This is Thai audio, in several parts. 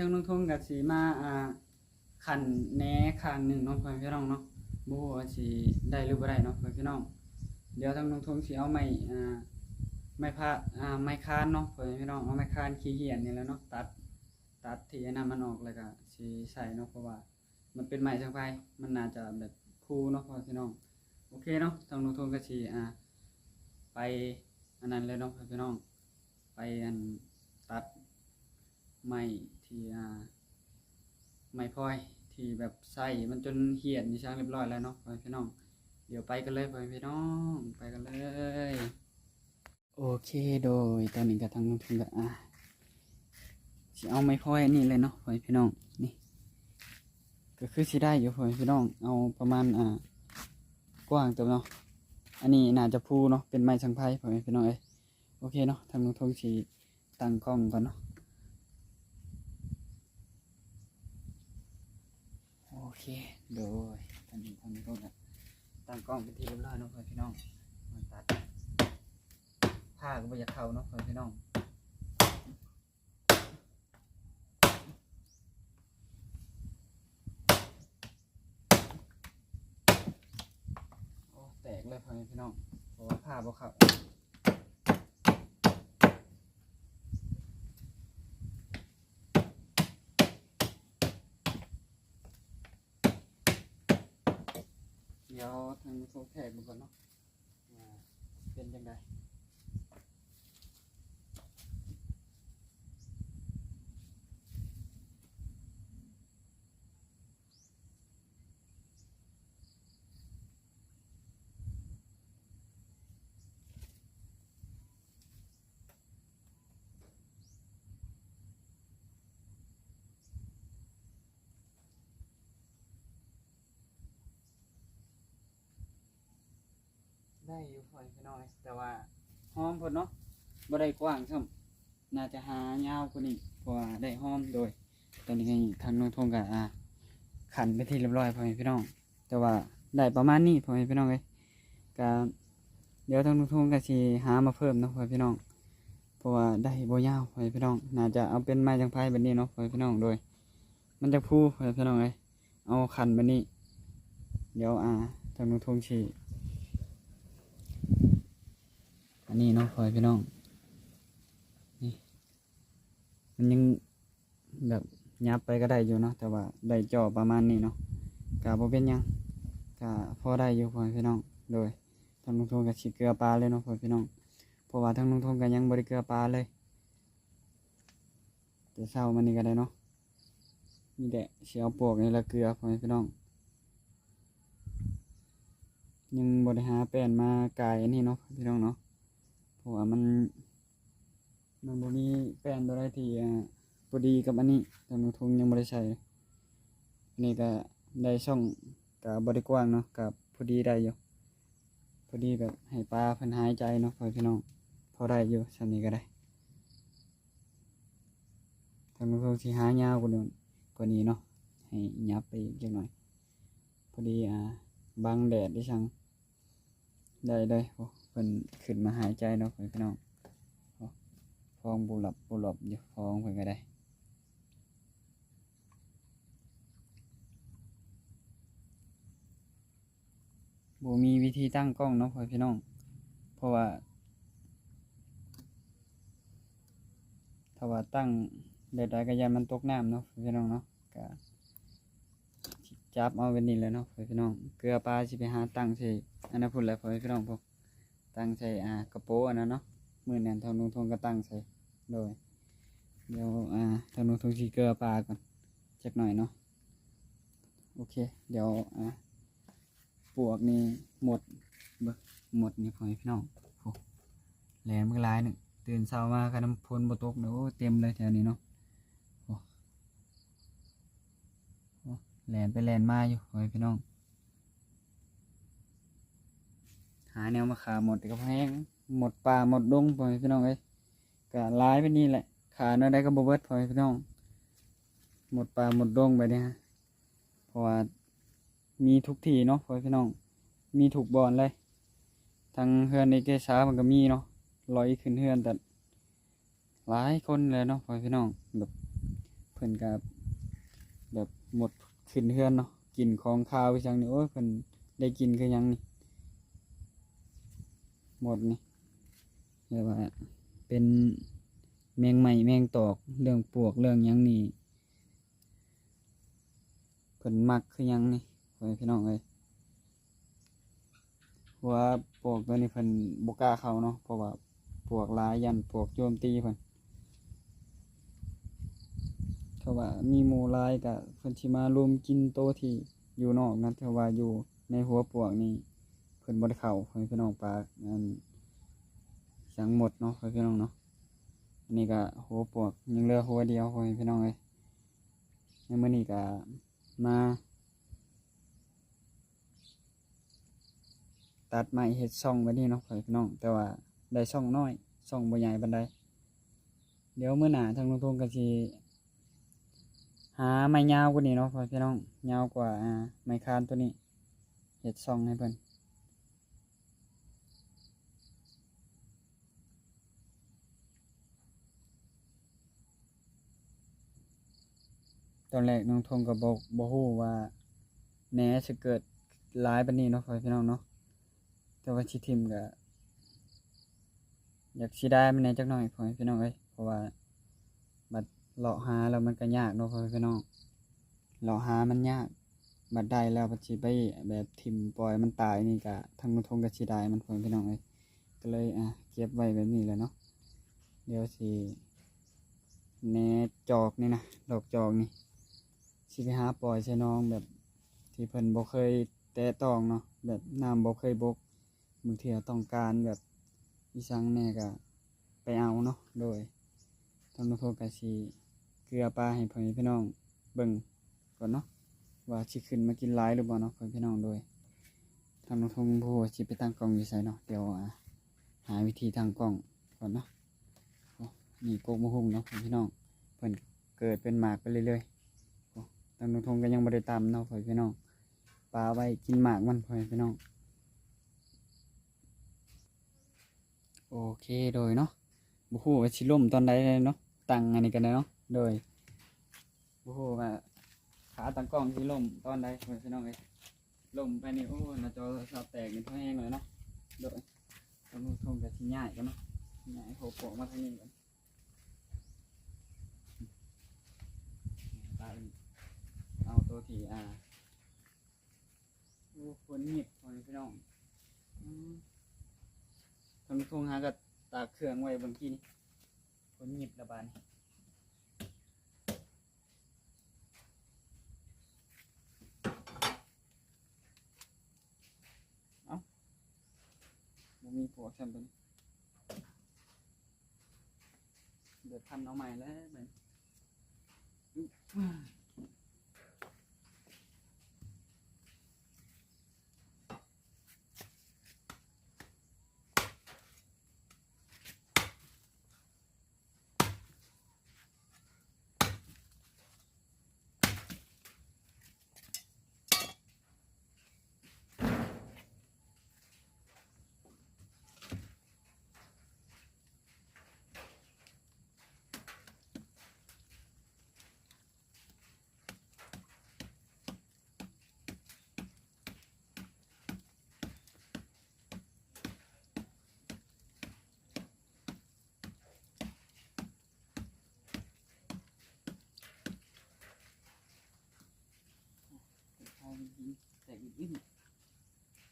ทางน้องทงก็สิมาอ่าขันแหนข้างหนึ่งเนาะพ่อแม่พี่น้องเนาะบ่ฮู้ว่าสิได้หรือบ่ได้เนาะเพื่อแม่พี่น้อง เดี๋ยวทางน้องทงสิเอาไม้อ่าไม้พาอ่าไม้คานเนาะเพื่อแม่พี่น้องเอาไม้คานขี้เหียนนี่แหละเนาะตัด ตัดที่อันนั้นมันออกแล้วก็สิใส่เนาะเพราะว่า มันเป็นไม้ทางไฟมันน่าจะแบบคูเนาะเพื่อแม่พี่น้องโอเคเนาะทางลงทุนก็สิอ่าไปอันนั้นเลยเนาะเพี่น้อง ไปอันตัดไม้ ที่อ่าไม้พลอยที่แบบใส่มันจนเหี่ยนมีช่างเรียบร้อยแล้วเนาะพี่น้อง เดี๋ยวไปกันเลยพี่น้องไปกันเลย โอเคโดยตอนนี้ก็ทางลงทุนก็อ่าสิเอาไม้พลอยอันนี้เลยเนาะพี่น้องนี่ ก็คือสิได้อยู่พี่น้องเอาประมาณอ่ากว้างตัวเนาะอันนี้น่าจะพูเนาะเป็นไม้สังไพ่พ่อพี่น้องเอ้ยโอเคเนาะทางลุงทงสีตั้งกล้องก่อนเนาะ โอ เคโดยตอนนี้ทางลุงทงก็ตั้งกล้องเป็นที่เรียบร้อยเนาะพ่อแม่พี่น้องมาตัดผ้าก็ไม่อยากเข้าเนาะพ่อแม่พี่น้องโอ้แตกเลยพ่อแม่พี่น้องเพราะว่าผ้าบ่เข้า เดี๋ยวทางโซแทกมันก่อนเนาะว่าเป็นยังไง ได้อยู่พอพี่น้องเลยแต่ว่าหอมพิ่นเนาะบ่ได้กว้างซ้ำน่าจะหายาวกว่านี้เพราะว่าได้หอมโดย ตอนนี้ก็ทางน้องทงกับอ่าขันไปที่เรียบร้อยพอแม่พี่น้อง แต่ว่าได้ประมาณนี้พอแม่พี่น้องเลยก็เดี๋ยวทางน้องทงก็สิหามาเพิ่มเนาะพอพี่น้อง เพราะว่าได้บ่ยาวพอแม่พี่น้อง น่าจะเอาเป็นไม้จังไพ่แบบนี้เนาะพอแม่พี่น้องโดย มันจะพูพอแม่พี่น้องเลยเอาขันแบบนี้ เดี๋ยวอ่าทางน้องทงสิ อันนี้เนาะพ่อพี่น้องนี่มันยังแบบยับไปก็ได้อยู่เนาะแต่ว่าได้จ่อประมาณนี้เนาะกะบ่เป็นยังกะพอได้อยู่พ่อพี่น้องโดยทางลุงทงกับสิเกลือปลาเลยเนาะพ่อพี่น้องเพราะว่าทางลุงทงก็ยังบ่ได้เกลือปลาเลยแต่เช้ามันนี่ก็ได้เนาะมีแต่สิเอาปวกนี่ละเกลือพ่อพี่น้องยังบ่ได้หาแป้นมากายอันนี้เนาะพี่น้องเนาะ ราะว่ามันมันบ่มีแป้นตัวใดที่อ่าพอดีกับอันนี้แต่หนูทงยังไม่ได้ใช้อันนี้ก็ได้ช่องกับบริกว้างเนาะกับพอดีได้อยู่พอดีแบบให้ปลาเพิ่นหายใจเนาะพ่อพี่น้องพอได้อยู่สันนี้ก็ได้ทางหนูทงสิหายาวกว่านี้กว่านี้เนาะให้ยับไปอีกเล็กหน่อยพอดีอ่าบังแดดได้ช่างได้เลยโอ้ เพิ่นขึ้นมาหายใจเนาะพ่อพี่น้องโอ้ฟองบุหลับบุหลับอยู่ฟองเพิ่นก็ได้บ่มีวิธีตั้งกล้องเนาะพ่อพี่น้อง เพราะว่า ถ้าว่าตั้งเด็ดๆก็ยามันตกน้ำเนาะพ่อพี่น้องเนาะก็จับเอาเป็นนี่แล้วเนาะพ่อพี่น้อง เกลือปลาสิไปหาตั้งใส่อันนั้นพุ่นและพ่อพี่น้องพวก ตั้งใส่อ่ากระโปงอันนั้นเนาะมื้อนั้นทางลุงทงก็ตั้งใส่โดยเดี๋ยวอ่าทางลุงทงสิเกลือปลาก่อนจักหน่อยเนาะโอเค เดี๋ยวอ่าปวกนี่หมดเบิกหมดนี่พอพี่น้องโอ้แหลมมันก็หลายหนึ่งตื่นเช้ามาก็น้ำพลบตกเดี๋ยวเต็มเลยแถวนี้เนาะโอ้แหลมไปแหลมมาอยู่พอพี่น้อง หาแนวมาขาหมดแต่ก็แพงหมดป่าหมดดงพ่อแม่พี่น้องเอ้ยก็หลายไปนี่แหละ ขาเนื้อได้ก็บเบิดพ่อแม่พี่น้อง หมดป่าหมดดงไปเนี่ยเพราะว่ามีทุกที่เนาะพ่อพี่น้อง มีถูกบอลเลยทางเฮือนในเกษามันก็มีเนาะลอยขึ้นเฮือนแต่หลายคนเลยเนาะพ่อพี่น้องแบบเพิ่นก็แบบหมดขึ้นเฮือนเนาะกินของข้าวไปจังนี่โอ้ยเพิ่นได้กินคือยังนี่ หมดนี่เรียกว่าเป็นแมงไหม้แมงตอกเรื่องปวกเรื่องยังนี่เพิ่นมักคือยังนี่พ่อพี่น้องเอ้ยเพราะว่าปวกตัวนี้เพิ่นบ่กล้าเขาเนาะเพราะว่าปวกลายยันปวกโจมตีเพิ่นเขาว่ามีหมูลายก็เพิ่นสิมารุมกินโตที่อยู่นอกนั้นแต่ว่าอยู่ในหัวปวกนี่ พิ่นบ่ได้เข้าเพิ่นพี่น้องปลาอันสังหมดเนาะเพิ่นพี่น้องเนาะอันนี้ก็หัวปวกยังเหลือหัวเดียวเพิ่นพี่น้องเอ้ยในมื้อนี้ก็มาตัดไม้เฮ็ดช่องไว้นี่เนาะพี่น้อง แต่ว่าได้ช่องน้อยช่องบ่ใหญ่ปานใดเดี๋ยวเมื้อหนาทางลงทงก็สิหาไม้ยาวกว่านี้เนาะพี่น้องยาวกว่าไม้คานตัวนี้เฮ็ดช่องให้เพิ่อน ตอนแรกน้องทงก็บ่บ่ฮู้ว่าแหน่สิเกิดหลายปานนี้เนาะพ่อพี่น้องเนาะแต่ว่าชิทิมก็อยากสิได้มันในจักหน่อยพ่อแม่พี่น้องเอ้ยเพราะว่าบัดเลาะหาแล้วมันก็ยากเนาะพ่อแม่พี่น้องเลาะหามันยาก บัดได้แล้วบัดสิไปแบบทิมปล่อยมันตายนี่ก็ทางนุทงก็สิได้มันพ่อแม่พี่น้องเอ้ยก็เลยอะเก็บไว้แบบนี้แหละเนาะเดี๋ยวสิแหนจอกนี่นะดอกจอกนี่ สิไปหาปล่อยใส่น้องแบบที่เพิ่นบ่เคยแตะต้องเนาะแบบน้ำบ่เคยบกบางทีเราต้องการแบบอีสังแน่ก็ไปเอาเนาะโดยทางนโทกาชีเกลือปลาให้พ่อพี่น้องเบิ่งก่อนเนาะว่าสิขึ้นมากินหลายหรือบ่เนาะพ่อพี่น้องโดยทางนโทงผู้ว่าสิไปตั้งกล้องอยู่ไสเนาะเดี๋ยวหาวิธีตั้งกล้องก่อนเนาะนี่โกกมะฮุงเนาะพ่อพี่น้องเพิ่นเกิดเป็นหมากไปเรื่อยๆ โอ้ทางนโทงก็ยังบ่ได้ตามเนาะพ่อแม่พี่น้องปลาไว้กินหมากมันพ่อแม่พี่น้อง โอเคโดยเนาะบุฮูว่าสิล่มตอนใดเนาะตังอันนี้กันเนาะโดยบุฮูว่าขาตังกล้องสิล่มตอนใดพ่อนพี่น้องเอ้ยล่มไปนี่โอ้หน้าจอโทรศัพท์แตกเป็นทั่วแห้งเลยเนาะโดยตอนนี้ทงจะสิง่ายกันเนาะง่ายโผล่โผล่มาทางนี้กันตาอีก เอาตัวที่อ่าโอ้คนเงียบพอนี่พี่น้องอืมทำทงหากับตากเครื่องไว้บางทีนี่คนหยิบระบาดนี่เอ้าบ่มีผัวฉันเป็นเดือดพันเอาใหม่แล้วเป็นแตกอีก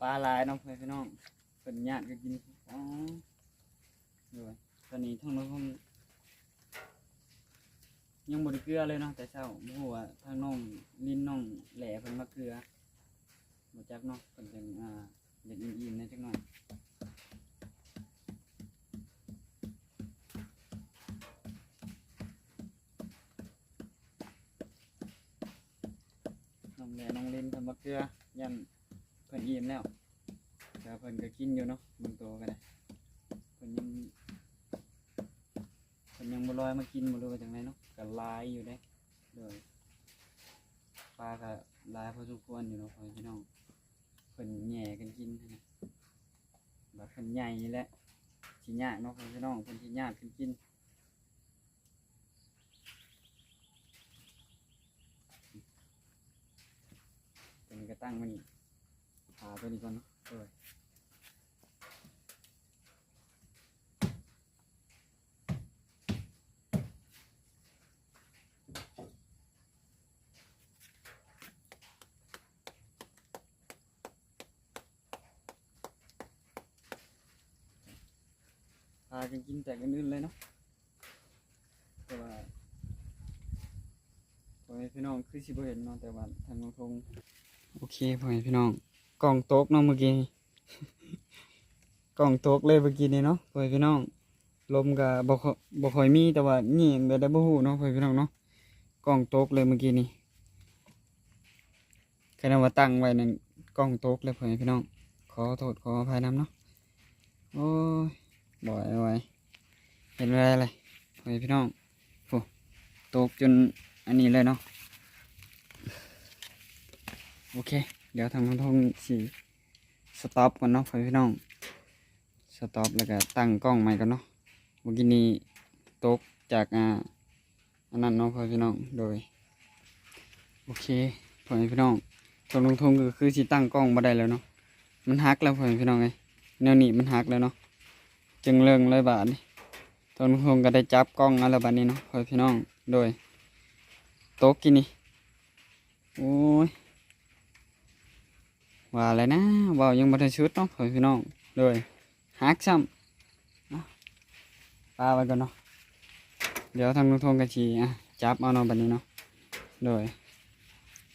ปลาลายเน้องเพื่อนพี่น้องเป็นญาติก็กินอ๋อด้วยตอนนี้ทั้งน้องทั้งยังบไดเกลือเลยเนาะแต่เช้าบ่ฮู้ว่าทางน้องลิ้นน้องแหล่เพิ่นมาเกลือมาจากเนาะเพิ่นจังอ่าอยากอิ่มๆในจักหน่อยน้องแหล่น้องลิ้นเพิ่นมาเกลือ ยันเพิ่นอิ่มแล้วแต่เพิ่นก็กินอยู่เนาะบางตัวก็ได้เพิ่นยังเพิ่นยังบ่ลอยมากินบ่รู้ว่าจังไดเนาะก็ลายอยู่เด้โดยปลาก็ลายพอสมควรอยู่เนาะพ่อพี่น้องเพิ่นแหย่กันกินนะแบบเพิ่นใหญ่แหละสิยากเนาะพี่น้องเพิ่นสิยากเพิ่นกินตัวนี้ ก็ตั้งมันหาตัวนี้ก่อนเนาะเออพากันกินแต่กันอื่นเลยเนาะแต่ว่าพ่อแม่พี่น้องคือสิบ่เห็นเนาะแต่ว่าทางน้องทง โอเคพ่อแม่พี่น้องกล่องโต๊กเนาะเมื่อกี้กล่องโต๊กเลยเมื่อกี้นี่เนาะพ่อแม่พี่น้องลมก็บ่ค่อยบ่ค่อยมีแต่ว่านี่แบบได้บ่ฮู้เนาะพ่อแม่พี่น้องเนาะกล้องโต๊กเลยเมื่อกี้นี่แค่นั้นว่าตั้งไว้นั่นกล้องโต๊กเลยพ่อแม่พี่น้อง ขอโทษขออภัยน้ำเนาะโอ้ยบ่อยไว้เห็นอะไรเลยพ่อแม่พี่น้องโอ้โต๊กจนอันนี้เลยเนาะ โอเค เดี๋ยวทางน้องทงสิสต็อปก่อนเนาะพี่น้อง สต็อปแล้วก็ตั้งกล้องใหม่กันเนาะเมื่อกี้นี้ตกจากอ่าอันนั้นเนาะพี่น้อง โดย โอเคพอพี่น้องตรงลงทงก็คือสิตั้งกล้องมาได้แล้วเนาะ มันหักแล้วพอพี่น้องไงแนวนี้มันหักแล้วเนาะจึงเลิงเลยบาทนี่ตรงลงทงก็ได้จับกล้องอะไรบาทนี้เนาะพอพี่น้องโดยตกกินนี่โอ้ย ว่าอะไรนะว่ายังบัทันชุดเนาะพ่อพี่น้องโดยหักซ้ำปลาไว้ก่อนเนาะเดี๋ยวทางลุงทงกะชีอะจับเอาเนาะบัดนี้เนาะโดย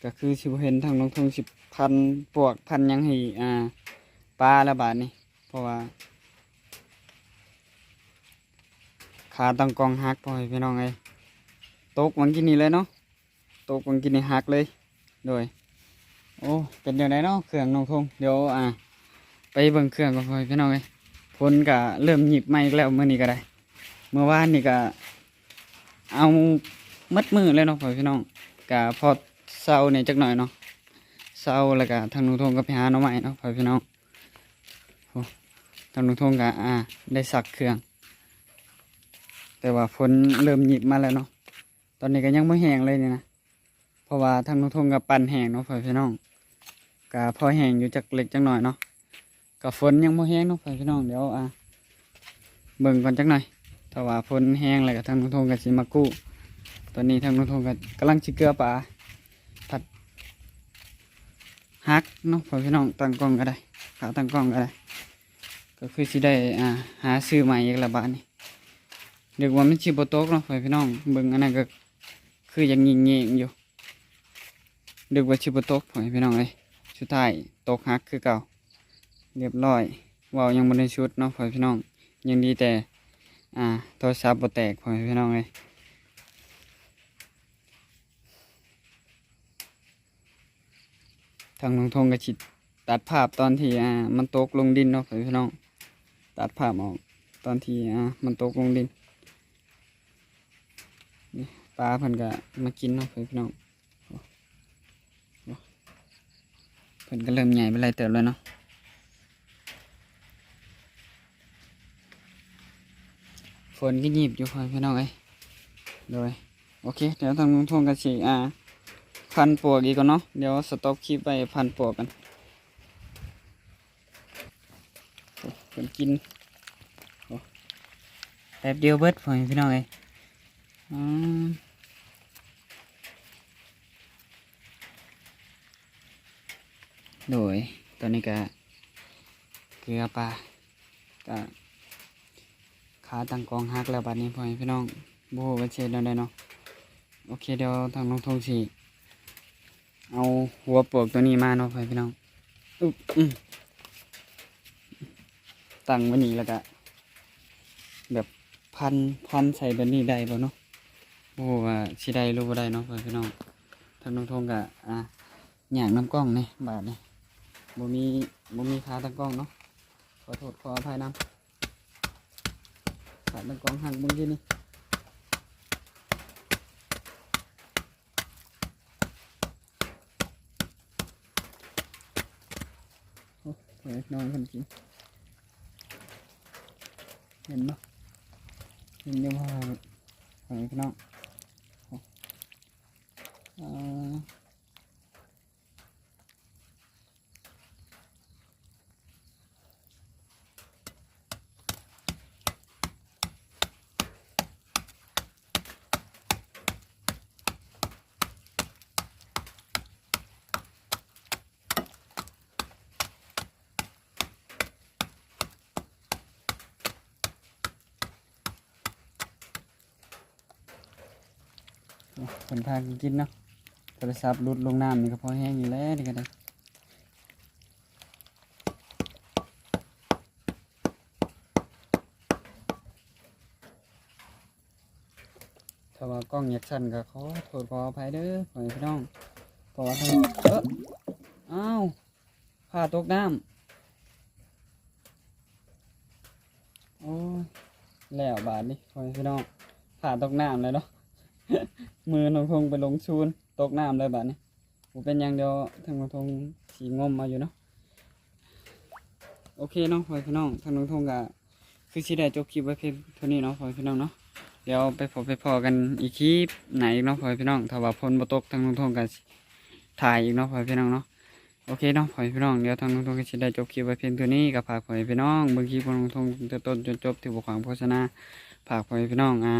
ก็คือสิบเห็นทางลุงทงสิบพันปวกพันยังห้อ่าปลาละบาทนี่เพราะว่าขาตังกองหักพอให้พี่น้องไงตกวันกินนี่เลยเนาะตกวันกินนี่หักเลยโดย โอ้เป็นยังไงเนาะเครื่องน้องทงเดี๋ยวอ่า ไปเบิ่งเครื่องก่อนพี่น้องไงฝนก็เริ่มหยิบไมาอีกแล้วเมื่อนี้ก็ได้ เมื่อวานนี่ก็เอามัดมือเลยเนาะพี่น้องก็พอเศร้าเนี่ยจักหน่อยเนาะเศร้าแล้วก็ทางนุทงก็ไปหาน่อไม้เนาะพี่น้องทางนุทงก็อ่า ได้สักเครื่อง แต่ว่าฝนเริ่มหยิบมาแล้วเนาะตอนนี้ก็ยังไม่แห้งเลยเนี่ยนะ เพราะว่าทางนุทงก็ปั่นแห้งเนาะพ่อพี่น้องก็พอแห้งอยู่จักเล็กจักหน่อยเนาะกับฝนยังบ่แห้งเนาะพี่น้องเดี๋ยวอะเบิ่งก่อนจักหน่อยถ้าว่าฝนแห้งแล้วก็ทางนุ่งทงก็สิมากู้ ตอนนี้ทางนุ่งทงก็กำลังสิเกลือปลาผัดฮักเนาะพี่น้องตั้งกล้องก็ได้ขาตั้งกล้องก็ได้ก็คือสิได้อ่าหาซื้อใหม่อีกละบาทนี่เดี๋ยวว่ามันสิบ่ตกเนาะพี่น้องเบิ่งอันนั้นก็คือยังยิงๆอยู่ ดี๋ยวว่าสิบตกพี่น้องเอ้ยสุดท้ายตกฮักคือเก่า เรียบร้อยว่าวยังบนในชุดเนาะพ่อพี่น้อง ยังดีแต่ อ่าโทรศัพท์บ่แตกพ่อพี่น้องเลยทางลงทงกระชิดตัดภาพตอนที่อ่ามันตกลงดินเนาะพ่อพี่น้อง ตัดภาพออกตอนที่อ่ามันตกลงดินปลาเพิ่นก็มากินเนาะพ่อพี่น้องโอ้โอ้ เพิ่นก็เริ่มใหญ่เป็นไรเติบแล้วเนาะฝนก็หยิบอยู่พอพี่น้องเอ้ยโดยโอเค เดี๋ยวทางลุงทงกันสิอ่าพันปวกอีกก่อนเนาะเดี๋ยวสต็อปคลิปไปพันปวกกันโอ้เพิ่นกินแป๊บเดียวเบิดพ่อพี่น้องเอ้ยอืม โดยตอนนี้ก็เกลือปลาก็ขาตั้งกองหักแล้วบัดนี้พ่อพี่น้องโบกันเช็ดได้เนาะโอเคเดี๋ยวทางน้องทงสีเอาหัวปลวกตัวนี้มาเนาะพ่อพี่น้องอุ๊บตั้งว้นี่แล้วก็แบบพันพันใส่แบบนี้ได้บ่เนาะโอ้ว่าสิได้รู้บ่ได้เนาะพ่อพี่น้องทางน้องทงก็อะหยางน้ำกล้องนี่บาดนี่ บ่มีบ่มีขาตั้งกล้องเนาะขอโทษขออภัยนำขาดมันกล้องหักมึงที่นี่โอ้ยนอนคนกินเห็นปะเห็นยังพอไปพี่น้องอ่อ คนพากันกินเนาะโทรศัพท์หลุดลงน้ำนี่ก็พอแห้งอยู่แล้วนี่ก็ได้ถ้าว่ากล้องอยากสั่นก็ขอโทษขออภัยเด้อขอพี่น้องเพราะว่าทางเอออ้าวผ้าตกน้ำโอ้แล้วบาทนี่พ่อแม่พี่น้องผ้าตกน้ำเลยเนาะ มือน้องทงไปลงชูนตกน้ำเลยบาดนี้ผมเป็นอย่างเดียวทางน้องทงสีงมมาอยู่เนาะโอเคเนาะพ่อพี่น้องทางน้องทงก็คือสิได้จบคลิปไว้เพียงเท่านี้เนาะพ่อพี่น้องเนาะเดี๋ยวไปพบไปพอกันอีกคลิปไหนเนาะพ่อพี่น้องถ้าว่าฝนบ่ตกทางน้องทงก็สิถ่ายอีกเนาะพ่อพี่น้องเนาะโอเคเนาะพ่อพี่น้องเดี๋ยวทางน้องทงก็สิได้จบคลิปไว้เพียงเท่านี้ก็ฝากพ่อพี่น้องเบิ่งคลิปของน้องทงตั้งแต่ต้นจนจบที่บ่ขวางโฆษณาฝากพ่อพี่น้องอ่า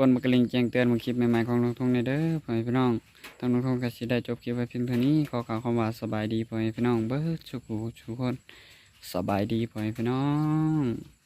กดมากระลิงแจ้งเตือนมาคลิปใหม่ๆของน้องทงในเด้อพ่อแม่พี่น้องทางน้องทงก็สิได้จบคลิปไว้เพียงเท่านี้ขอกล่าวคำว่าสบายดีพ่อแม่พี่น้องเบิดชุกผู้ทุกคนสบายดีพ่อแม่พี่น้อง